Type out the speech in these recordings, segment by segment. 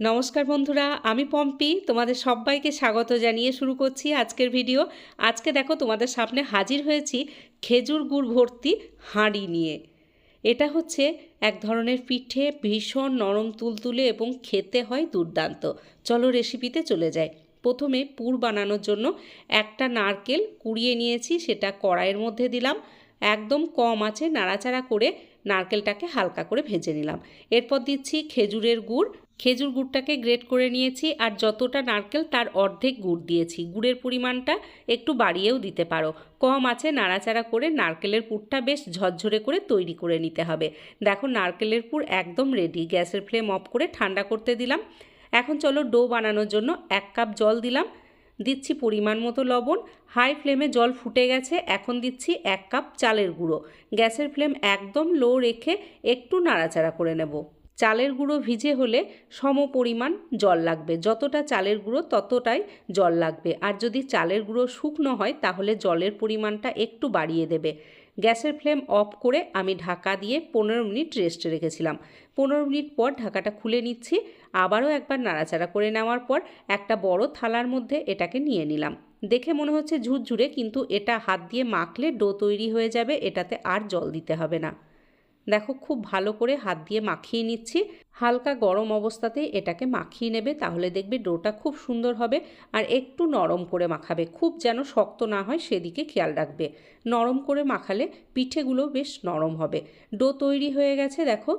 নমস্কার বন্ধুরা, আমি পম্পি, তোমাদের সবাইকে স্বাগত জানিয়ে শুরু করছি আজকের ভিডিও। আজকে দেখো তোমাদের সামনে হাজির হয়েছি খেজুর গুড় ভর্তি হাঁড়ি নিয়ে। এটা হচ্ছে এক ধরনের পিঠে ভীষণ নরম তুলতুলে এবং খেতে হয় দুর্দান্ত। চলো রেসিপিতে চলে যাই। প্রথমে পুর বানানোর জন্য একটা নারকেল কুড়িয়ে নিয়েছি, সেটা কড়াইয়ের মধ্যে দিলাম। একদম কম আছে, নাড়াচাড়া করে নারকেলটাকে হালকা করে ভেজে নিলাম। এরপর দিচ্ছি খেজুরের গুড়। খেজুর গুড়টাকে গ্রেট করে নিয়েছি আর যতটা নারকেল তার অর্ধেক গুড় দিয়েছি। গুড়ের পরিমাণটা একটু বাড়িয়েও দিতে পারো। কম আছে নাড়াচাড়া করে নারকেলের পুরটা বেশ ঝরঝরে করে তৈরি করে নিতে হবে। দেখো নারকেলের পুর একদম রেডি গ্যাসের ফ্লেম অফ করে ঠান্ডা করতে দিলাম। এখন চলো ডো বানানোর জন্য এক কাপ জল দিলাম। দিচ্ছি পরিমাণ মতো লবণ হাই ফ্লেমে জল ফুটে গেছে, এখন দিচ্ছি এক কাপ চালের গুঁড়ো। গ্যাসের ফ্লেম একদম লো রেখে একটু নাড়াচাড়া করে নেব। চালের গুঁড়ো ভিজে হলে সম পরিমাণ জল লাগবে। যতটা চালের গুঁড়ো, ততটাই জল লাগবে। আর যদি চালের গুঁড়ো শুকনো হয়, তাহলে জলের পরিমাণটা একটু বাড়িয়ে দেবে। গ্যাসের ফ্লেম অফ করে আমি ঢাকা দিয়ে পনেরো মিনিট রেস্টে রেখেছিলাম। পনেরো মিনিট পর ঢাকাটা খুলে নিচ্ছি, আবারও একবার নাড়াচাড়া করে নেওয়ার পর একটা বড় থালার মধ্যে এটাকে নিয়ে নিলাম। দেখে মনে হচ্ছে ঝুরঝুরে, কিন্তু এটা হাত দিয়ে মাখলে ডো তৈরি হয়ে যাবে, এটাতে আর জল দিতে হবে না। দেখো খুব ভালো করে হাত দিয়ে মাখিয়ে নিচ্ছি। হালকা গরম অবস্থাতেই এটাকে মাখিয়ে নেবে, তাহলে দেখবে ডোটা খুব সুন্দর হবে আর একটু নরম করে মাখাবে। খুব যেন শক্ত না হয় সেদিকে খেয়াল রাখবে। নরম করে মাখালে পিঠেগুলো বেশ নরম হবে। ডো তৈরি হয়ে গেছে, দেখো।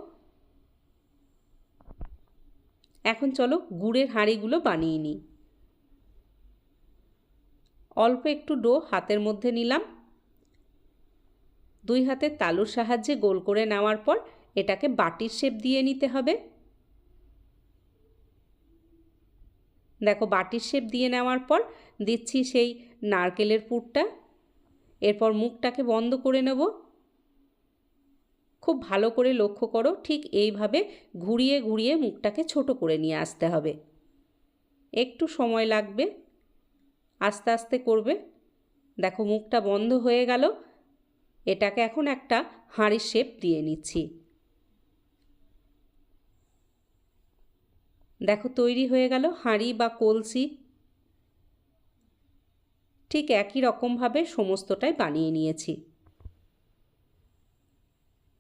এখন চলো গুড়ের হাঁড়িগুলো বানিয়ে নিই। অল্প একটু ডো হাতের মধ্যে নিলাম। দুই হাতের তালুর সাহায্যে গোল করে নেওয়ার পর এটাকে বাটির শেপ দিয়ে নিতে হবে। দেখো, বাটির শেপ দিয়ে নেওয়ার পর দিচ্ছি সেই নারকেলের পুরটা। এরপর মুখটাকে বন্ধ করে নেব। খুব ভালো করে লক্ষ্য করো, ঠিক এইভাবে ঘুরিয়ে ঘুরিয়ে মুখটাকে ছোট করে নিয়ে আসতে হবে। একটু সময় লাগবে, আস্তে আস্তে করবে। দেখো, মুখটা বন্ধ হয়ে গেল। এটাকে এখন একটা হাঁড়ির শেপ দিয়ে নিচ্ছি। দেখো তৈরি হয়ে গেল হাঁড়ি বা কলসি। ঠিক একই রকমভাবে সমস্তটাই বানিয়ে নিয়েছি।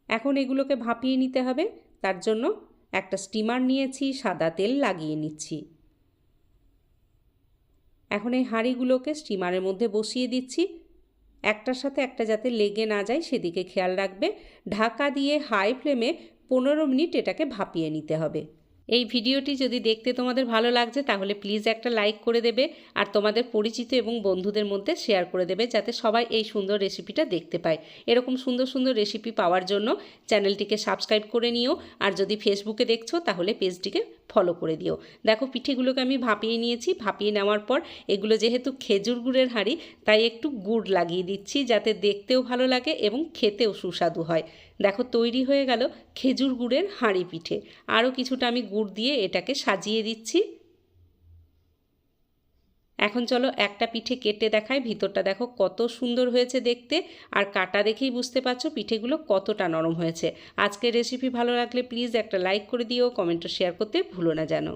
এখন এগুলোকে ভাপিয়ে নিতে হবে, তার জন্য একটা স্টিমার নিয়েছি, সাদা তেল লাগিয়ে নিচ্ছি। এখন এই হাঁড়িগুলোকে স্টিমারের মধ্যে বসিয়ে দিচ্ছি। একটার সাথে একটা যাতে লেগে না যায় সেদিকে খেয়াল রাখবে। ঢাকা দিয়ে হাই ফ্লেমে পনেরো মিনিট এটাকে ভাপিয়ে নিতে হবে। এই ভিডিওটি যদি দেখতে তোমাদের ভালো লাগছে, তাহলে প্লিজ একটা লাইক করে দেবে আর তোমাদের পরিচিত এবং বন্ধুদের মধ্যে শেয়ার করে দেবে যাতে সবাই এই সুন্দর রেসিপিটা দেখতে পায়। এরকম সুন্দর সুন্দর রেসিপি পাওয়ার জন্য চ্যানেলটিকে সাবস্ক্রাইব করে নিও। আর যদি ফেসবুকে দেখছ, তাহলে পেজটিকে ফলো করে দিও। দেখো পিঠেগুলোকে আমি ভাপিয়ে নিয়েছি। ভাপিয়ে নেওয়ার পর এগুলো যেহেতু খেজুর গুড়ের হাঁড়ি, তাই একটু গুড় লাগিয়ে দিচ্ছি যাতে দেখতেও ভালো লাগে এবং খেতেও সুস্বাদু হয়। দেখো তৈরি হয়ে গেল খেজুর গুড়ের হাঁড়ি পিঠে। আরও কিছুটা আমি গুড় দিয়ে এটাকে সাজিয়ে দিচ্ছি। এখন চলো একটা পিঠে কেটে দেখায় ভিতরটা দেখো কত সুন্দর হয়েছে দেখতে, আর কাটা দেখেই বুঝতে পারছ পিঠেগুলো কতটা নরম হয়েছে। আজকের রেসিপি ভালো লাগলে প্লিজ একটা লাইক করে দিও কমেন্টও শেয়ার করতে ভুলো না যেন।